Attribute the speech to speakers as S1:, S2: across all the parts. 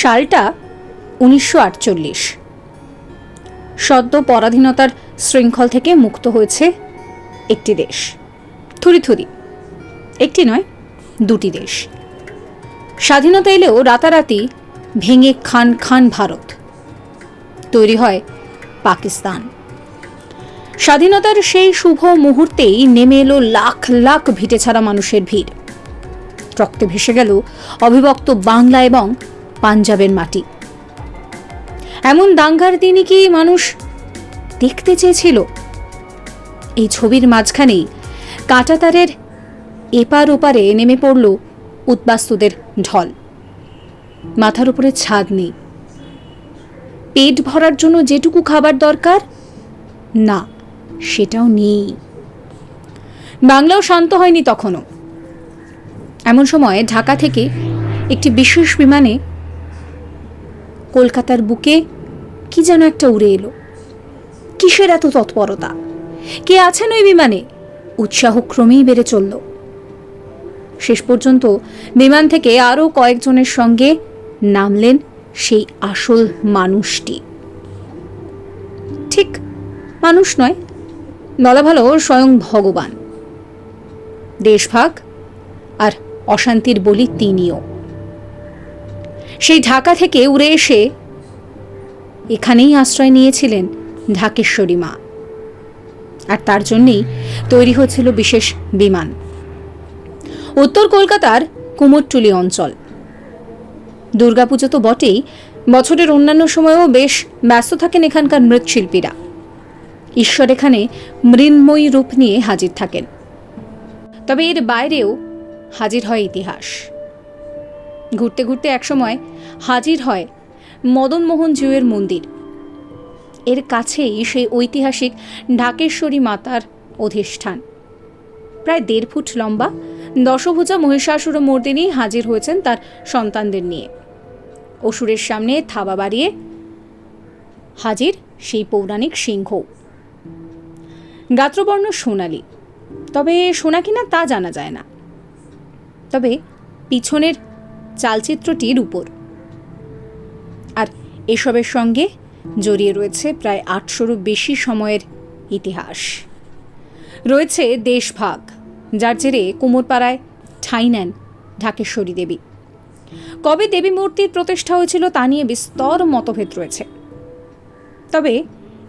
S1: সালটা উনিশশো আটচল্লিশ। সদ্য পরাধীনতার শৃঙ্খল থেকে মুক্ত হয়েছে একটি দেশ। থুরি থুরি, একটি নয়, দুটি দেশ। স্বাধীনতা এলেও রাতারাতি ভেঙে খান খান ভারত। তৈরি হয় পাকিস্তান। স্বাধীনতার সেই শুভ মুহূর্তেই নেমে এলো লাখ লাখ ভিটে ছাড়া মানুষের ভিড়। রক্তে ভেসে গেল অবিভক্ত বাংলা এবং পাঞ্জাবের মাটি। এমন দাঙ্গার দিনই কি মানুষ দেখতে চেয়েছিল? এই ছবির মাঝখানেই কাঁটাতারের এপার ওপারে নেমে পড়ল উদ্বাস্তুদের ঢল। মাথার উপরে ছাদ নেই। পেট ভরার জন্য যেটুকু খাবার দরকার, না, সেটাও নেই। বাংলাও শান্ত হয়নি তখনও। এমন সময় ঢাকা থেকে একটি বিশেষ বিমানে কলকাতার বুকে কি যেন একটা উড়ে এলো। কিসের এত তৎপরতা? কে আছেন ওই বিমানে? উৎসাহ ক্রমেই বেড়ে চলল। শেষ পর্যন্ত বিমান থেকে আরও কয়েকজনের সঙ্গে নামলেন সেই আসল মানুষটি। ঠিক মানুষ নয়, বলা ভালো স্বয়ং ভগবান। দেশভাগ আর অশান্তির বলি তিনিও। সেই ঢাকা থেকে উড়ে এসে এখানেই আশ্রয় নিয়েছিলেন ঢাকেশ্বরী মা। আর তার জন্যেই তৈরি হচ্ছিল বিশেষ বিমান। উত্তর কলকাতার কুমোরটুলি অঞ্চল। দুর্গাপুজো তো বটেই, বছরের অন্যান্য সময়েও বেশ ব্যস্ত থাকেন এখানকার মৃৎশিল্পীরা। ঈশ্বর এখানে মৃন্ময়ী রূপ নিয়ে হাজির থাকেন। তবে এর বাইরেও হাজির হয় ইতিহাস। ঘুরতে ঘুরতে একসময় হাজির হয় মদনমোহন জিউয়ের মন্দির। এর কাছেই সেই ঐতিহাসিক ঢাকেশ্বরী মাতার অধিষ্ঠান। প্রায় দেড় ফুট লম্বা দশভুজা মহিষাসুর মর্দিনী হাজির হয়েছেন তার সন্তানদের নিয়ে। অসুরের সামনে থাবা বাড়িয়ে হাজির সেই পৌরাণিক সিংহ। গাত্রবর্ণ সোনালি। তবে সোনা কিনা তা জানা যায় না। তবে পিছনের চালচিত্রটির উপর। আর এসবের সঙ্গে জড়িয়ে রয়েছে প্রায় আটশোরও বেশি সময়ের ইতিহাস। রয়েছে দেশভাগ, যার জেরে কুমোরপাড়ায় ঠাঁই নেন ঢাকেশ্বরী দেবী। কবে দেবী মূর্তির প্রতিষ্ঠা হয়েছিল তা নিয়ে বিস্তর মতভেদ রয়েছে। তবে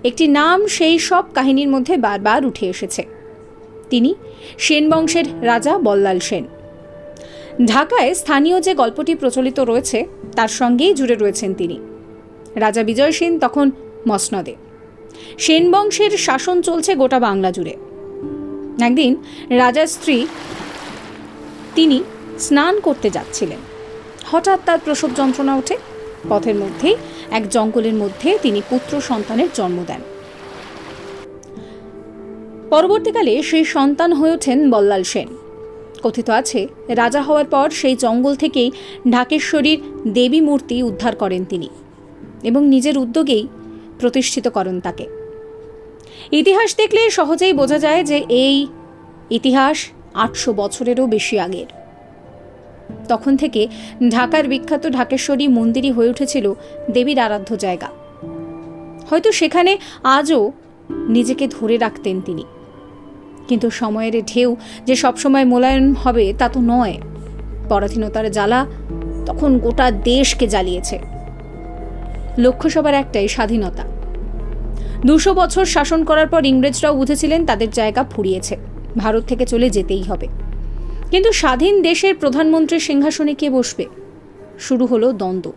S1: একটি নাম সেই সব কাহিনীর মধ্যে বারবার উঠে এসেছে। তিনি সেন বংশের রাজা বল্লাল সেন। ঢাকায় স্থানীয় যে গল্পটি প্রচলিত রয়েছে, তার সঙ্গেই জুড়ে রয়েছেন তিনি। রাজা বিজয় সেন তখন মসনদে। সেন বংশের শাসন চলছে গোটা বাংলা জুড়ে। একদিন রাজার স্ত্রী তিনি স্নান করতে যাচ্ছিলেন। হঠাৎ তার প্রসব যন্ত্রণা ওঠে। পথের মধ্যেই এক জঙ্গলের মধ্যে তিনি পুত্র সন্তানের জন্ম দেন। পরবর্তীকালে সেই সন্তান হয়ে ওঠেন বল্লাল সেন। কথিত আছে, রাজা হওয়ার পর সেই জঙ্গল থেকেই ঢাকেশ্বরীর দেবী মূর্তি উদ্ধার করেন তিনি এবং নিজের উদ্যোগেই প্রতিষ্ঠিত করেন তাকে। ইতিহাস দেখলে সহজেই বোঝা যায় যে এই ইতিহাস আটশো বছরেরও বেশি আগের। তখন থেকে ঢাকার বিখ্যাত ঢাকেশ্বরী মন্দিরই হয়ে উঠেছিল দেবীর আরাধ্য জায়গা। হয়তো সেখানে আজও নিজেকে ধরে রাখতেন তিনি। কিন্তু সময়ের ঢেউ যে সবসময় মোলায়েম হবে তা তো নয়। পরাধীনতার জ্বালা তখন গোটা দেশকে জ্বালিয়েছে। লক্ষ্য সবার একটাই স্বাধীনতা। দুশো বছর শাসন করার পর ইংরেজরাও বুঝেছিলেন তাদের জায়গা ফুরিয়েছে। ভারত থেকে চলে যেতেই হবে। কিন্তু স্বাধীন দেশের প্রধানমন্ত্রীর সিংহাসনে কে বসবে? শুরু হলো দ্বন্দ্ব।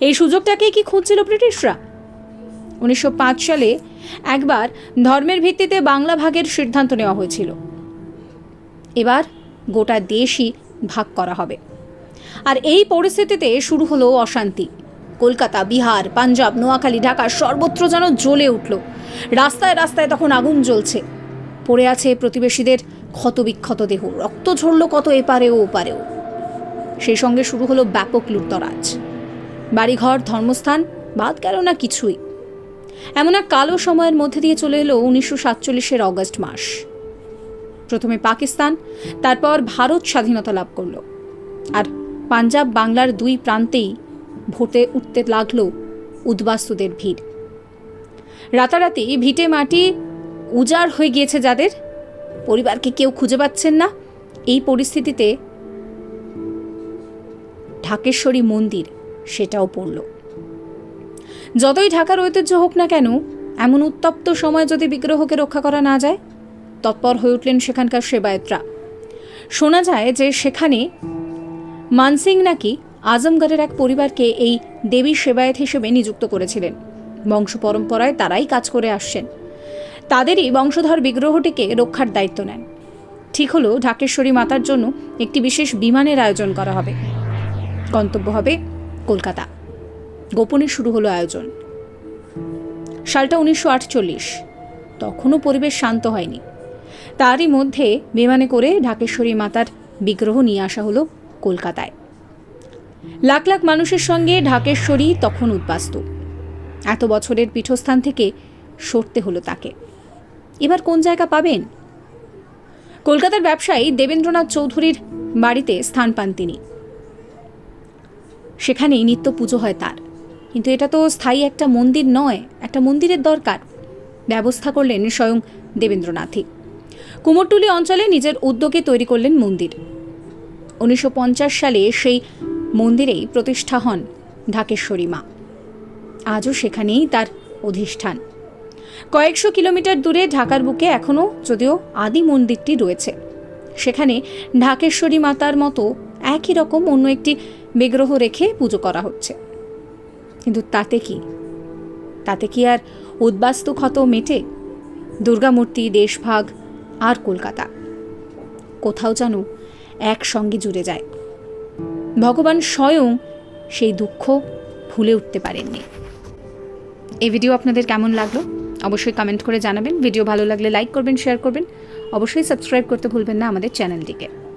S1: এই সুযোগটাকেই কি খুঁজছিল ব্রিটিশরা? উনিশশো পাঁচ সালে একবার ধর্মের ভিত্তিতে বাংলা ভাগের সিদ্ধান্ত নেওয়া হয়েছিল। এবার গোটা দেশই ভাগ করা হবে। আর এই পরিস্থিতিতে শুরু হলো অশান্তি। কলকাতা, বিহার, পাঞ্জাব, নোয়াখালী, ঢাকা সর্বত্র যেন জ্বলে উঠল। রাস্তায় রাস্তায় তখন আগুন জ্বলছে। পড়ে আছে প্রতিবেশীদের ক্ষতবিক্ষত দেহ। রক্ত ঝরল কত এপারেও ওপারেও। সেই সঙ্গে শুরু হলো ব্যাপক লুটতরাজ। বাড়িঘর, ধর্মস্থান, বাদ গেল না কিছুই। এমন এক কালো সময়ের মধ্যে দিয়ে চলে এলো উনিশশো সাতচল্লিশের অগস্ট মাস। প্রথমে পাকিস্তান, তারপর ভারত স্বাধীনতা লাভ করল। আর পাঞ্জাব বাংলার দুই প্রান্তেই ভোটে উঠতে লাগল উদ্বাস্তুদের ভিড়। রাতারাতি ভিটে মাটি উজাড় হয়ে গিয়েছে যাদের। পরিবারকে কেউ খুঁজে পাচ্ছেন না। এই পরিস্থিতিতে ঢাকেশ্বরী মন্দির সেটাও পড়ল। যতই ঢাকার ঐতিহ্য হোক না কেন, এমন উত্তপ্ত সময় যদি বিগ্রহকে রক্ষা করা না যায়, তৎপর হয়ে উঠলেন সেখানকার সেবায়তরা। শোনা যায় যে সেখানে মানসিং নাকি আজমগড়ের এক পরিবারকে এই দেবী সেবায়েত হিসেবে নিযুক্ত করেছিলেন। বংশ পরম্পরায় তারাই কাজ করে আসছেন। তাদেরই বংশধর বিগ্রহটিকে রক্ষার দায়িত্ব নেন। ঠিক হলো ঢাকেশ্বরী মাতার জন্য একটি বিশেষ বিমানের আয়োজন করা হবে। গন্তব্য হবে কলকাতা। গোপনে শুরু হলো আয়োজন। সালটা উনিশশো আটচল্লিশ। তখনও পরিবেশ শান্ত হয়নি। তারই মধ্যে বিমানে করে ঢাকেশ্বরী মাতার বিগ্রহ নিয়ে আসা হলো কলকাতায়। লাখ লাখ মানুষের সঙ্গে ঢাকেশ্বরী তখন উদ্বাস্ত। এত বছরের পীঠস্থান থেকে সরতে হলো তাকে। এবার কোন জায়গা পাবেন? কলকাতার ব্যবসায়ী দেবেন্দ্রনাথ চৌধুরীর বাড়িতে স্থান পান তিনি। সেখানেই নিত্য পুজো হয় তার। কিন্তু এটা তো স্থায়ী একটা মন্দির নয়, একটা মন্দিরের দরকার। ব্যবস্থা করলেন স্বয়ং দেবেন্দ্রনাথই। কুমোরটুলি অঞ্চলে নিজের উদ্যোগে তৈরি করলেন মন্দির। উনিশশো পঞ্চাশ সালে সেই মন্দিরেই প্রতিষ্ঠা হন ঢাকেশ্বরী মা। আজও সেখানেই তার অধিষ্ঠান। কয়েকশো কিলোমিটার দূরে ঢাকার বুকে এখনও যদিও আদি মন্দিরটি রয়েছে। সেখানে ঢাকেশ্বরী মাতার মতো একই রকম অন্য একটি বিগ্রহ রেখে পুজো করা হচ্ছে। কিন্তু তাতে কি? তাতে কি আর উদ্বাস্তু ক্ষত মেটে? দুর্গামূর্তি, দেশভাগ, আর কলকাতা? কোথাও যেন একসঙ্গে জুড়ে যায়। ভগবান স্বয়ং সেই দুঃখ ভুলে উঠতে পারেননি। এই ভিডিও আপনাদের কেমন লাগল? অবশ্যই কমেন্ট করে জানাবেন। ভিডিও ভালো লাগলে লাইক করবেন শেয়ার করবেন। অবশ্যই সাবস্ক্রাইব করতে ভুলবেন না আমাদের চ্যানেলটিকে।